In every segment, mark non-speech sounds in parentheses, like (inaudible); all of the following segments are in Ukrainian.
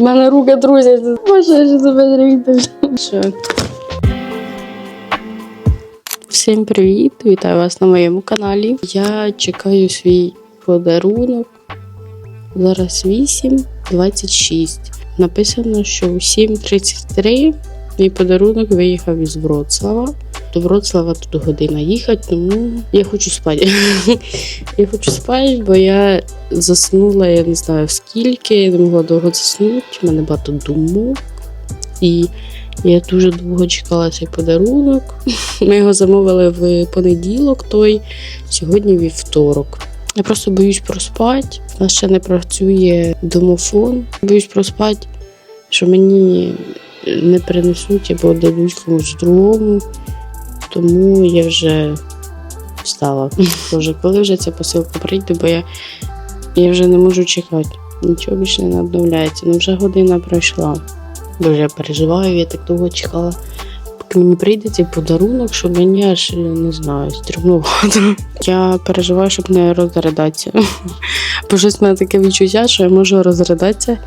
У мене руки друзі. Боже, я ж тебе зрівняю. Що? Всім привіт! Вітаю вас на моєму каналі. Я чекаю свій подарунок. Зараз 8.26. Написано, що у 7.33 мій подарунок виїхав із Вроцлава. До Вроцлава тут година їхати, тому я хочу спати. (laughs) я хочу спати, бо я заснула, я не знаю скільки, я не могла довго заснути, у мене багато думок. І я дуже довго чекала цей подарунок. (laughs) Ми його замовили в понеділок, той сьогодні вівторок. Я просто боюсь проспати. У нас ще не працює домофон. Боюсь проспати, що мені не принесуть або дадуть комусь другому. Тому я вже встала. (laughs) Боже, коли вже ця посилка прийде, бо я, я вже не можу чекати. Нічого більше не обновляється. Ну вже година пройшла. Я переживаю, я так довго чекала. Поки мені прийде цей подарунок, що мені аж не знаю, стрімнувато. (laughs) Я переживаю, щоб не розридатися. (laughs) Бо щось в мене таке відчуття, що я можу розридатися.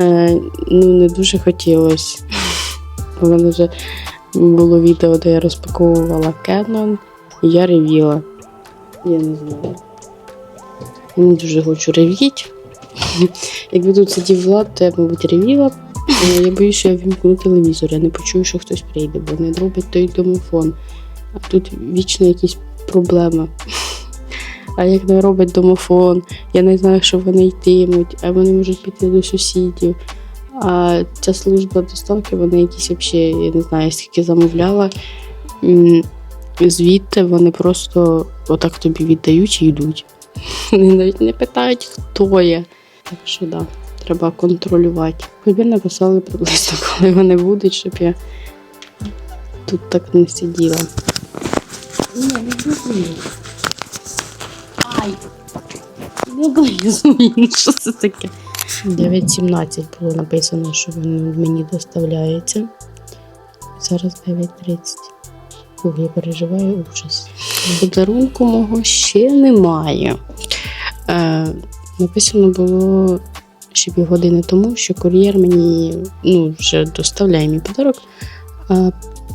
Е, ну, не дуже хотілося. У мене вже було відео, де я розпаковувала Canon, і я ревіла. Я не знаю. Я не дуже хочу ревіти. (laughs) Якби тут сидів Влад, то я, мабуть, ревіла. Я боюся, що я вімкну телевізор, я не почую, що хтось прийде, бо не робить той домофон. А тут вічно якісь проблеми. (laughs) А як не робить домофон, я не знаю, що вони йтимуть, а вони можуть піти до сусідів. А ця служба доставки, вони якісь взагалі, я не знаю, скільки замовляла. Звідти вони просто отак тобі віддають і йдуть. (laughs) Вони навіть не питають, хто я. Так що да, треба контролювати. Хоч написали приблизно, (laughs) коли вони будуть, щоб я тут так не сиділа. Ні, не близую. Ай! Не близую, що це таке? 9.17 було написано, що він мені доставляється. Зараз 9.30. Фух, я переживаю ужас. Подарунку мого ще немає. Е, написано було ще півгодини тому, що кур'єр мені ну, вже доставляє мій подарок. А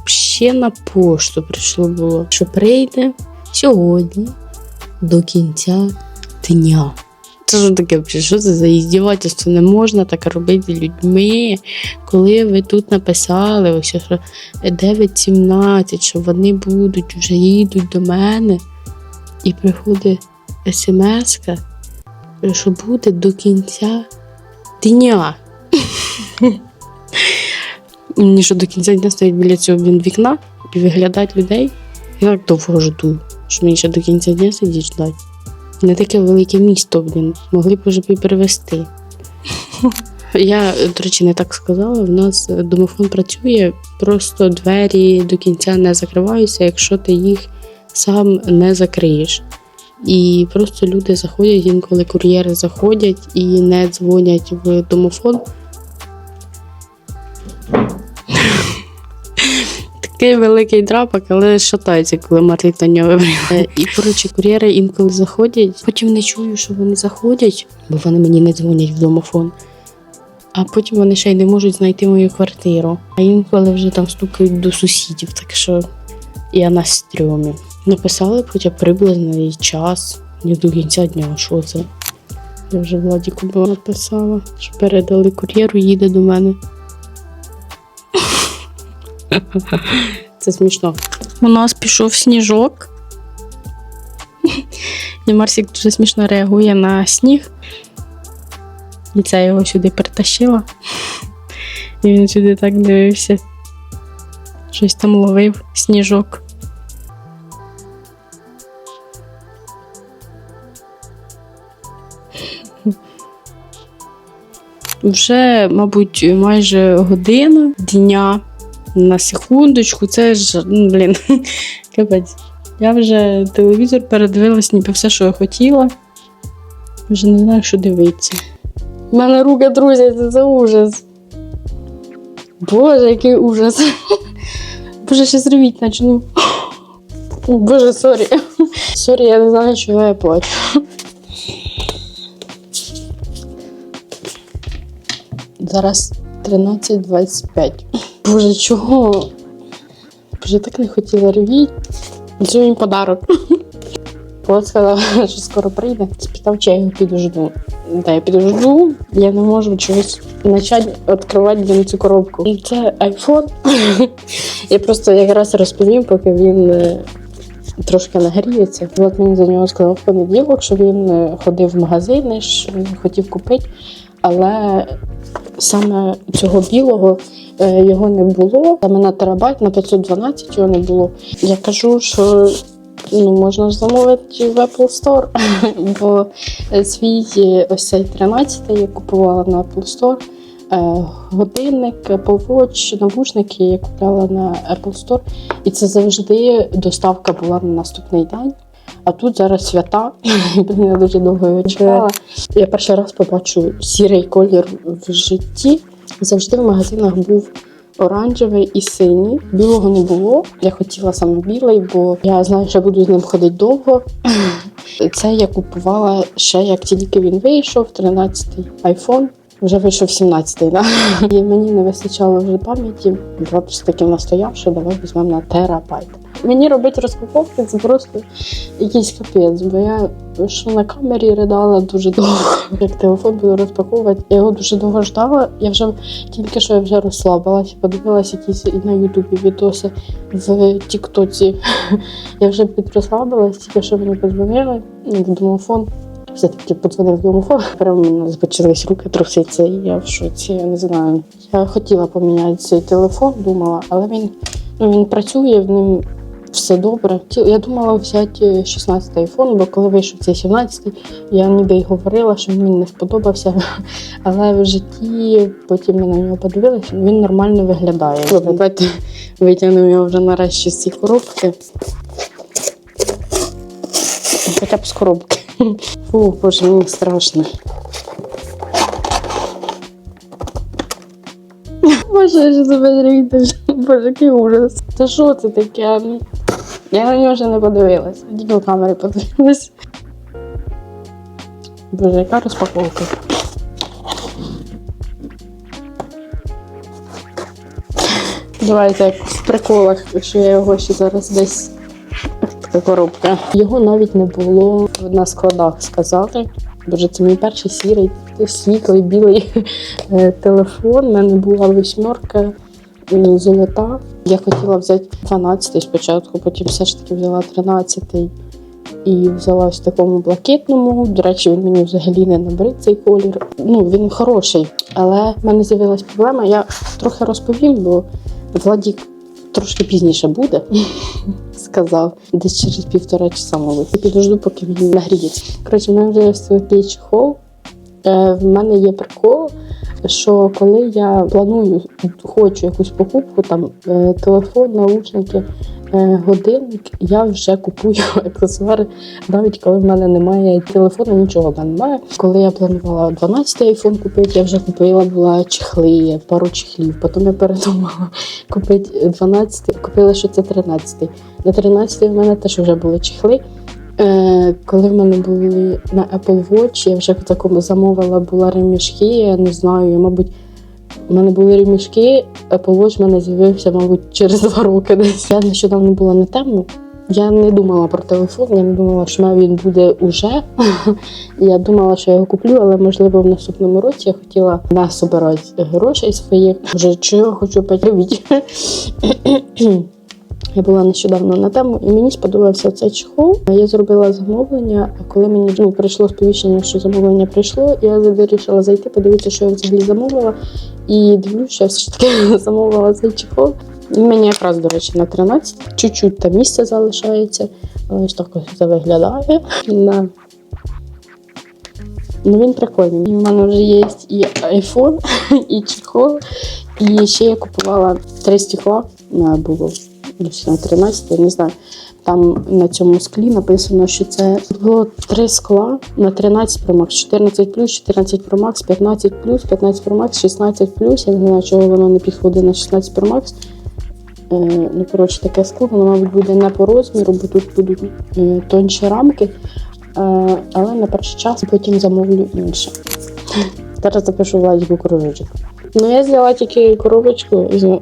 ще на пошту прийшло було, що прийде сьогодні до кінця дня. Це що таке? Що це за іздівательство? Не можна так робити людьми, коли ви тут написали, ось що 9.17, що вони будуть, вже їдуть до мене, і приходить смс, що буде до кінця дня. Мені що до кінця дня стоять біля цього вікна і виглядають людей. Я так довго жду, що мені ще до кінця дня сидіть ждати. Не таке велике місто, блін. Могли б уже і. Я, до речі, не так сказала. В нас домофон працює, просто двері до кінця не закриваються, якщо ти їх сам не закриєш. І просто люди заходять, інколи кур'єри заходять і не дзвонять в домофон. Такий великий драпак, але шатається, коли Марлік на нього вибрала. І коротше, кур'єри інколи заходять. Потім не чую, що вони заходять, бо вони мені не дзвонять в домофон. А потім вони ще й не можуть знайти мою квартиру. А інколи вже там стукають до сусідів, так що я на стрьомі. Написали хоча приблизний час, не до кінця дня, що це. Я вже Владіку написала, що передали кур'єру, їде до мене. (laughs) Це смішно. У нас пішов сніжок. (laughs) І Марсік дуже смішно реагує на сніг. І це його сюди притащила. І він сюди так дивився. Щось там ловив сніжок. Вже, мабуть, майже година дня на секундочку. Це ж, ну, блін, (laughs) капець. Я вже телевізор передивилась, ніби все, що я хотіла. Вже не знаю, що дивитися. У мене руки друзі, це, це ужас. Боже, який ужас. (laughs) Боже, ще зривіть начну. О, (gasps) Боже, сорі. (laughs) Сорі, я не знаю, чого я плачу. Зараз 13.25. Боже, чого? Боже, так не хотіла ревіть. Це мій подарок. От сказав, що скоро прийде. Спитав, чи я його підожду. Та я підожду, я не можу чогось почати відкривати для цю коробку. І Це айфон. Я просто якраз розповім, поки він е, трошки нагріється. От мені за нього сказав в понеділок, що він е, ходив в магазини, що він хотів купити, але саме цього білого його не було. Саме на терабайт, на 512 його не було. Я кажу, що ну, можна ж замовити в Apple Store, (laughs) бо е, свій е, ось цей 13 я купувала на Apple Store. Е, Годинник, Apple Watch, навушники я купляла на Apple Store, і це завжди доставка була на наступний день. А тут зараз свята, (laughs) я дуже довго його чекала. Я перший раз побачу сірий колір в житті. Завжди в магазинах був оранжевий і синій. Білого не було. Я хотіла саме білий, бо я знаю, що буду з ним ходити довго. (clears throat) Це я купувала ще як тільки він вийшов, 13-й iPhone. Вже вийшов 17-й, да? і мені не вистачало вже пам'яті. Я все таки настояв, що давай візьмемо на терабайт. Мені робити розпаковки це просто якийсь капець, бо я що на камері ридала дуже довго. (laughs) Як телефон буду розпаковувати, я його дуже довго ждала. Я вже тільки що я вже розслабилась, подивилась якісь на Ютубі відоси в Тіктоці. (laughs) Я вже підрозслабилась, тільки що мені подзвонили в домофон. Все-таки подзвонив домофон. Прямо в мене почались руки труситися, і я в шоці, я не знаю. Я хотіла поміняти цей телефон, думала, але він, ну, він працює, в ним все добре. Я думала взяти 16 айфон, бо коли вийшов цей 17, я ніби й говорила, що мені не сподобався. (laughs) Але в житті потім ми на нього подивилися, він нормально виглядає. Добре, давайте витягнемо його вже нарешті з цієї коробки. Хоча б з коробки. (laughs) Фу, боже, мені страшно. (laughs) Боже, я ж тебе зрівняти. Боже, який ужас. Та що це таке? Я на нього вже не подивилась. Тільки в камери подивилась. Боже, яка розпаковка. Давайте як в приколах, що я його ще зараз десь така коробка. Його навіть не було на складах сказати. Боже, це мій перший сірий, світлий, білий е, телефон. У мене була восьмерка золота. Я хотіла взяти 12 спочатку, потім все ж таки взяла 13 і взяла в такому блакитному. До речі, він мені взагалі не набрид цей колір. Ну, він хороший, але в мене з'явилась проблема. Я трохи розповім, бо Владік трошки пізніше буде. (laughs) Сказав, десь через півтора часа, мабуть. Я підожду, поки він нагріється. Коротше, в мене вже ось чехол. Е, в мене є прикол, що коли я планую, хочу якусь покупку, там е, телефон, наушники, е, годинник, я вже купую (laughs) аксесуари, навіть коли в мене немає телефону, нічого в мене немає. Коли я планувала 12 айфон купити, я вже купила була чехли, пару чехлів. Потім я передумала купити 12, купила, що це 13. На 13 в мене теж вже були чехли. Е, коли в мене були на Apple Watch, я вже в такому замовила була ремішки, я не знаю, мабуть, у мене були ремішки, Apple Watch в мене з'явився, мабуть, через два роки десь. Я нещодавно була на тему. Я не думала про телефон, я не думала, що він буде уже. (laughs) я думала, що я його куплю, але можливо в наступному році я хотіла насобирати грошей своїх. Вже чого хочу подивити. (clears throat) Я була нещодавно на тему, і мені сподобався цей чехол. Я зробила замовлення. А коли мені ну, прийшло сповіщення, що замовлення прийшло, я вирішила зайти, подивитися, що я взагалі замовила. І дивлюся, що я все ж таки (laughs) замовила цей чехол. Він мені якраз, до речі, на 13. Чуть-чуть там місце залишається. Але Ось так це виглядає. Да. Ну він прикольний. В мене вже є і iPhone, (laughs) і чехол. І ще я купувала три стекла. Було десь на 13, я не знаю. Там на цьому склі написано, що це було три скла на 13 Pro Max, 14 14 Pro Max, 15 15 Pro Max, 16 Я не знаю, чого воно не підходить на 16 Pro Max. Е, ну, коротше, таке скло, воно, мабуть, буде не по розміру, бо тут будуть е, тонші рамки. Е, але на перший час потім замовлю інше. Зараз запишу Владіку кружочок. Ну, я взяла тільки коробочку. з-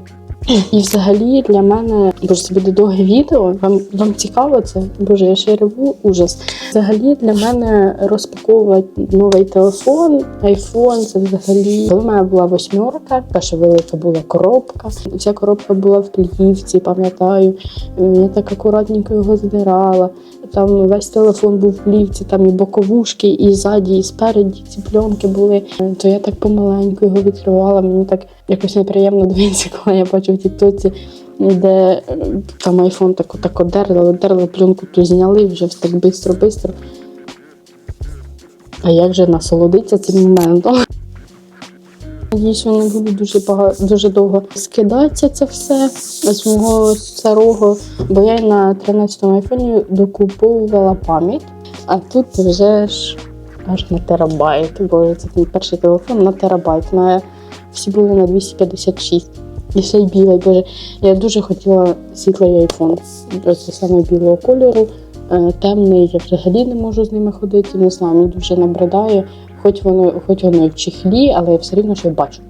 І взагалі для мене, боже, це буде довге відео. Вам, вам цікаво це? Боже, я ще реву ужас. Взагалі для мене розпаковувати новий телефон, айфон, це взагалі. Коли мене була восьмерка, перша велика була коробка. Ця коробка була в плівці, пам'ятаю. Е, Я так акуратненько його збирала. Там весь телефон був в плівці, там і боковушки, і ззаді, і спереді ці пленки були. Е, То я так помаленьку його відкривала. Мені так якось неприємно дивитися, (laughs) коли я бачу в тіктоці, де е, там айфон так отак одерли, одерли пленку, ту зняли вже все так бистро-бистро. А як же насолодитися цим моментом? (laughs) Надіюсь, що не буду дуже багато дуже довго скидатися це все з мого старого, бо я на 13-му айфоні докуповувала пам'ять, а тут вже ж аж на терабайт. Бо це мій перший телефон на терабайт. Мене всі були на 256. І ще й білий. Боже, я дуже хотіла світлий айфон. Ось саме білого кольору. Е, Темний я взагалі не можу з ними ходити, не знаю, мені дуже набридає. Хоч воно, хоч воно в чехлі, але я все рівно ще бачу.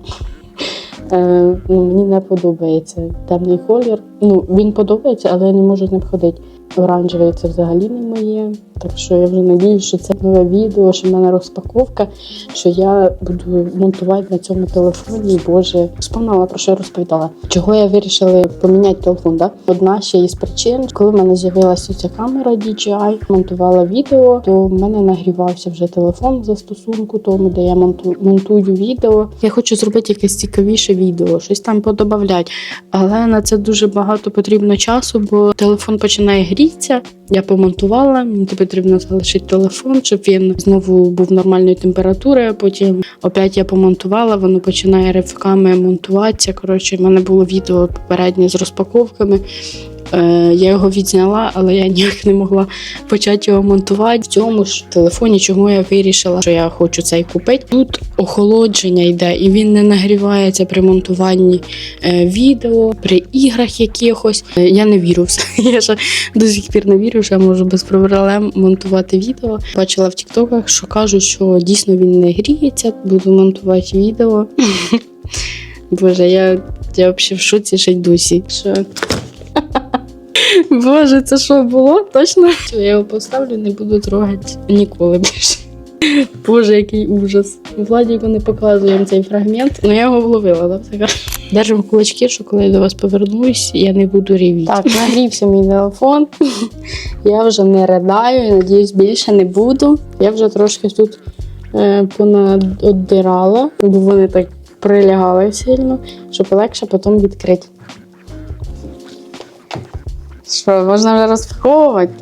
Е, ну, мені не подобається темний колір. Ну, він подобається, але я не можу з ним ходити. Оранжевий це взагалі не моє. Так що я вже надіюсь, що це нове відео, що в мене розпаковка, що я буду монтувати на цьому телефоні. Боже, спомнила про що я розповідала. Чого я вирішила поміняти телефон? Да? Одна ще із причин, коли в мене з'явилася ця камера DJI, монтувала відео, то в мене нагрівався вже телефон в застосунку, тому де я монту- монтую відео. Я хочу зробити якесь цікавіше відео, щось там подобавлять. Але на це дуже багато потрібно часу, бо телефон починає грітися. Я помонтувала, мені потрібно залишити телефон, щоб він знову був нормальної температури. Потім опять я помонтувала, воно починає ривками монтуватися. Коротше, в мене було відео попереднє з розпаковками. Е, я його відзняла, але я ніяк не могла почати його монтувати. В цьому ж телефоні, чому я вирішила, що я хочу цей купити. Тут охолодження йде, і він не нагрівається при монтуванні е, відео, при іграх якихось. Е, Я не вірю в це. (laughs) Я ще до сих пір не вірю, що я можу без проблем монтувати відео. Бачила в тіктоках, що кажуть, що дійсно він не гріється. Буду монтувати відео. (laughs) Боже, я, взагалі в шоці ще досі. Що... (laughs) Боже, це що було? Точно? Я його поставлю, не буду трогати ніколи більше. Боже, який ужас. Владіку не показуємо цей фрагмент, але я його вловила, да? Така. Держимо кулачки, що коли я до вас повернусь, я не буду рівіти. Так, нагрівся мій телефон. Я вже не ридаю, надіюсь, більше не буду. Я вже трошки тут е, понадодирала, бо вони так прилягали сильно, щоб легше потім відкрити. Що, можна вже розпаковувати?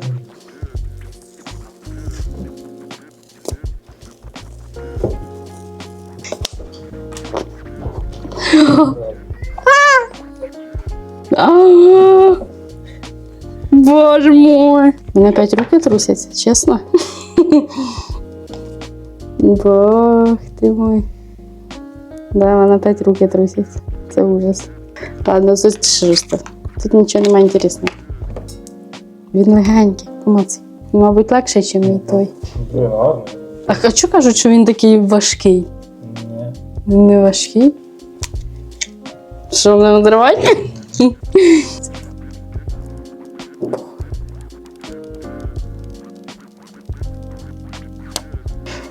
А, Боже мой. У мене опять руки трусяться, чесно. Бог ти мой. Да, в мене опять руки трусяться. Це ужас. Ладно, тут шусто. Тут нічого немає інтересного. Він легенький, помоці. Мабуть, легше, ніж мій той. А хочу кажуть, що він такий важкий. Ні. Не важкий. Що, не надривати?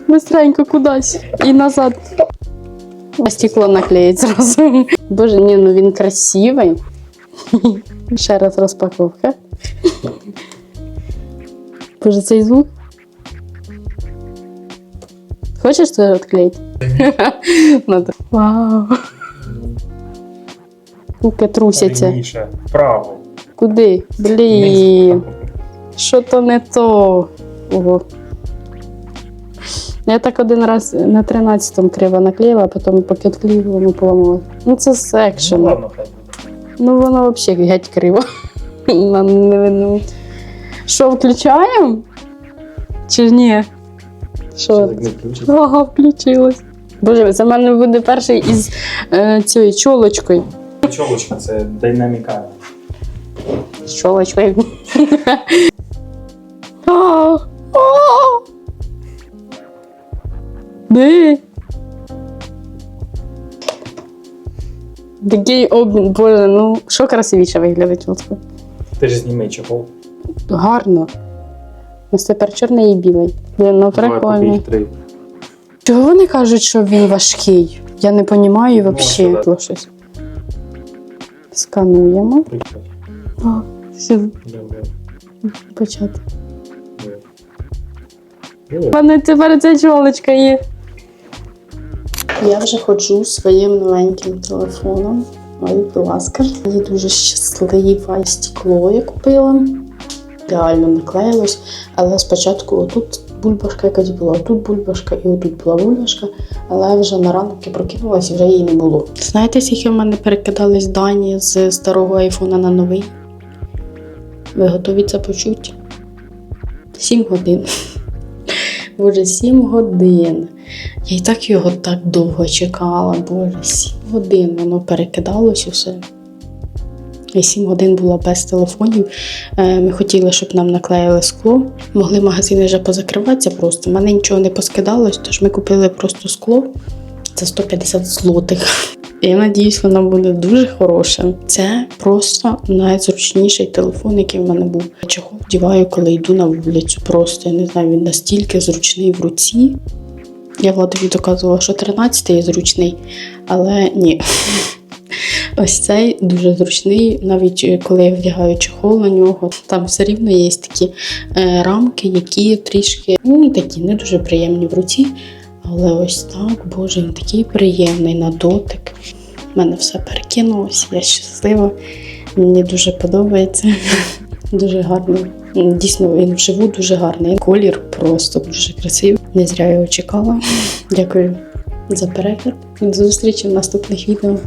Быстренько кудись і назад. Стекло наклеїть зразу. Боже, ні, ну він красивий. Ще раз розпаковка. Боже, цей звук. Хочеш це відклеїти? Надо. Вау. Руки трусяться. Вправо. Куди? Блін. Що то не то. Ого. Я так один раз на 13-му криво наклеїла, а потім поки відклеїла, воно поламала. Ну це Ну, ладно, хай. Ну воно взагалі геть криво. (laughs) Що, включаємо? Чи ні? Що? Ага, включилось. Боже, це в мене буде перший із е, цією чолочкою. Чолочка це динаміка. З чолочкою. (laughs) Де? Такий обмін, боже, ну що красивіше виглядить? Ти ж зніми чохол. Гарно. Ось тепер чорний і білий. Блін, ну три. Чого вони кажуть, що він важкий? Я не розумію взагалі що щось. Скануємо. О, все, почати. У мене тепер ця чолочка є. Я вже ходжу своїм новеньким телефоном. Ой, будь ласка. Я дуже щаслива і стекло я купила. Реально наклеїлось. Але спочатку отут бульбашка якась була, отут бульбашка і отут була бульбашка. Але вже на ранок я прокинулась і вже її не було. Знаєте, скільки в мене перекидались дані з старого айфона на новий? Ви готові це почути? Сім годин. (laughs) Боже, 7 годин. Я і так його так довго чекала. Боже, 7 годин воно перекидалось усе. І 7 годин було без телефонів. Е, Ми хотіли, щоб нам наклеїли скло. Могли магазини вже позакриватися просто. У мене нічого не поскидалось, тож ми купили просто скло за 150 злотих. Я надіюсь, воно буде дуже хороше. Це просто найзручніший телефон, який в мене був. Чого вдіваю, коли йду на вулицю. Просто я не знаю, він настільки зручний в руці. Я Владові доказувала, що 13 є зручний, але ні. Ось цей дуже зручний, навіть е, коли я вдягаю чохол на нього, там все рівно є такі е, рамки, які трішки ну, такі не дуже приємні в руці. Але ось так, боже, він такий приємний на дотик. У мене все перекинулося, я щаслива. Мені дуже подобається. (laughs) Дуже гарний. Дійсно, він вживу дуже гарний. Колір просто дуже красивий. Не зря його чекала. (laughs) Дякую за перегляд. До зустрічі в наступних відео.